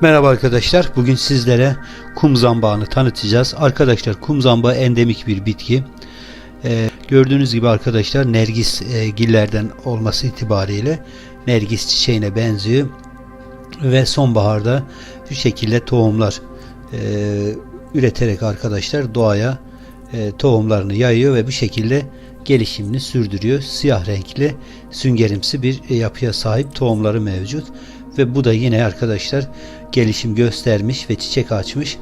Merhaba arkadaşlar. Bugün sizlere kum zambağını tanıtacağız. Arkadaşlar kum zambağı endemik bir bitki. Ee, gördüğünüz gibi arkadaşlar nergis e, gillerden olması itibariyle nergis çiçeğine benziyor. Ve sonbaharda şu şekilde tohumlar e, üreterek arkadaşlar doğaya e, tohumlarını yayıyor ve bu şekilde gelişimini sürdürüyor. Siyah renkli süngerimsi bir yapıya sahip tohumları mevcut ve bu da yine arkadaşlar gelişim göstermiş ve çiçek açmış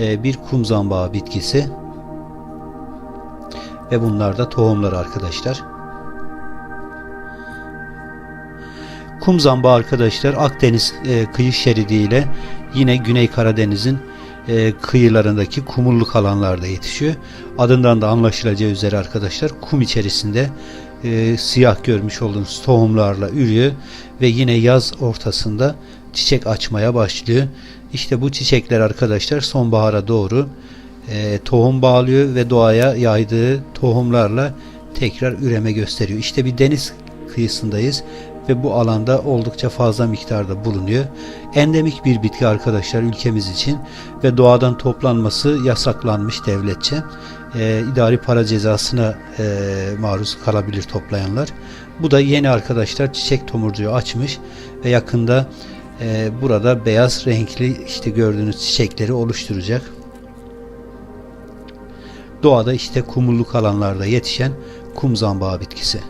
e, bir kum zambağı bitkisi ve bunlar da tohumları arkadaşlar. Kum zambağı arkadaşlar Akdeniz e, kıyı şeridiyle yine Güney Karadeniz'in e, kıyılarındaki kumurluk alanlarda yetişiyor. Adından da anlaşılacağı üzere arkadaşlar kum içerisinde e, siyah görmüş olduğunuz tohumlarla ürüyor ve yine yaz ortasında çiçek açmaya başlıyor. İşte bu çiçekler arkadaşlar sonbahara doğru e, tohum bağlıyor ve doğaya yaydığı tohumlarla tekrar üreme gösteriyor. İşte bir deniz kıyısındayız ve bu alanda oldukça fazla miktarda bulunuyor. Endemik bir bitki arkadaşlar ülkemiz için ve doğadan toplanması yasaklanmış devletçe. E, idari para cezasına e, maruz kalabilir toplayanlar. Bu da yeni arkadaşlar çiçek tomurcuğu açmış ve yakında e, burada beyaz renkli işte gördüğünüz çiçekleri oluşturacak. Doğada işte kumurluk alanlarda yetişen kum zambağı bitkisi.